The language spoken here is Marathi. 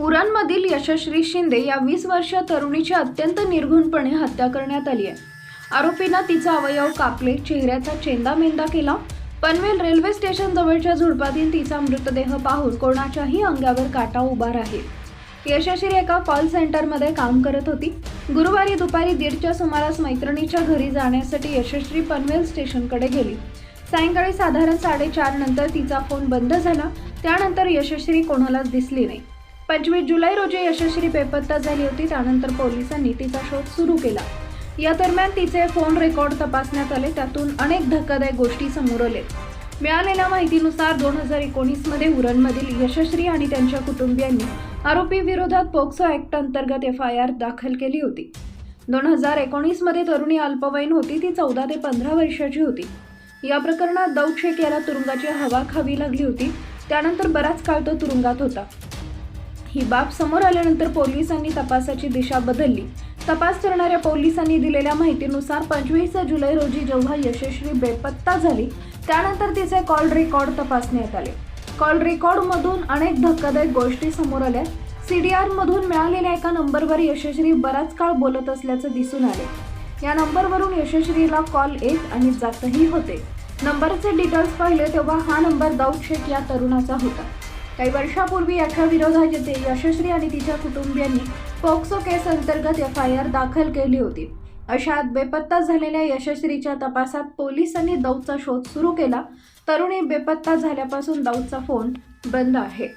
उरणमधील यशश्री शिंदे या वीस वर्षीय तरुणीची अत्यंत निर्घुणपणे हत्या करण्यात आली आहे. आरोपीनं तिचा अवयव कापले चेहऱ्याचा चेंदामेंदा केला. पनवेल रेल्वे स्टेशन जवळच्या झुडपातील तिचा मृतदेह पाहून कोणाच्याही अंगावर काटा उभा राहील. यशश्री एका कॉल सेंटरमध्ये काम करत होती. गुरुवारी दुपारी दीडच्या सुमारास मैत्रिणीच्या घरी जाण्यासाठी यशश्री पनवेल स्टेशनकडे गेली. सायंकाळी साधारण साडेचार नंतर तिचा फोन बंद झाला. त्यानंतर यशश्री कोणालाच दिसली नाही. पंचवीस जुलै रोजी यशस्वी बेपत्ता झाली होती. त्यानंतर पोलिसांनी तिचा शोध सुरू केला. या दरम्यान तिचे फोन रेकॉर्ड तपासण्यात आले. त्यातून अनेक धक्कादायक गोष्टी समोर आले मिळालेल्या माहितीनुसार दोन हजार एकोणीसमध्ये उरणमधील यशस्वी आणि त्यांच्या कुटुंबियांनी आरोपी विरोधात पोक्सो ॲक्ट अंतर्गत एफ आय आर दाखल केली होती. दोन हजार एकोणीसमध्ये तरुणी अल्पवयीन होती. ती चौदा ते पंधरा वर्षाची होती. या प्रकरणात दौड शेख याला तुरुंगाची हवा खावी लागली होती. त्यानंतर बराच काळ तो तुरुंगात होता. ही बाब समोर आल्यानंतर पोलिसांनी तपासाची दिशा बदलली. तपास करणाऱ्या पोलिसांनी दिलेल्या माहितीनुसार पंचवीस जुलै रोजी जेव्हा यशस्वी बेपत्ता झाली त्यानंतर तिचे कॉल रेकॉर्ड तपासण्यात आले. कॉल रेकॉर्डमधून अनेक धक्कादायक गोष्टी समोर आल्या. सी डी आरमधून मिळालेल्या एका नंबरवर यशस्वी बराच काळ बोलत असल्याचं दिसून आले. या नंबरवरून यशस्वीला कॉल येत आणि जातही होते. नंबरचे डिटेल्स पाहिले तेव्हा हा नंबर दाऊद शेख या तरुणाचा होता. काही वर्षापूर्वी याच्या विरोधात येथे यशस्वी आणि तिच्या कुटुंबियांनी पॉक्सो केस अंतर्गत एफ आय आर दाखल केली होती. अशात बेपत्ता झालेल्या यशस्वीच्या तपासात पोलिसांनी दौदचा शोध सुरू केला. तरुणी बेपत्ता झाल्यापासून दौदचा फोन बंद आहे.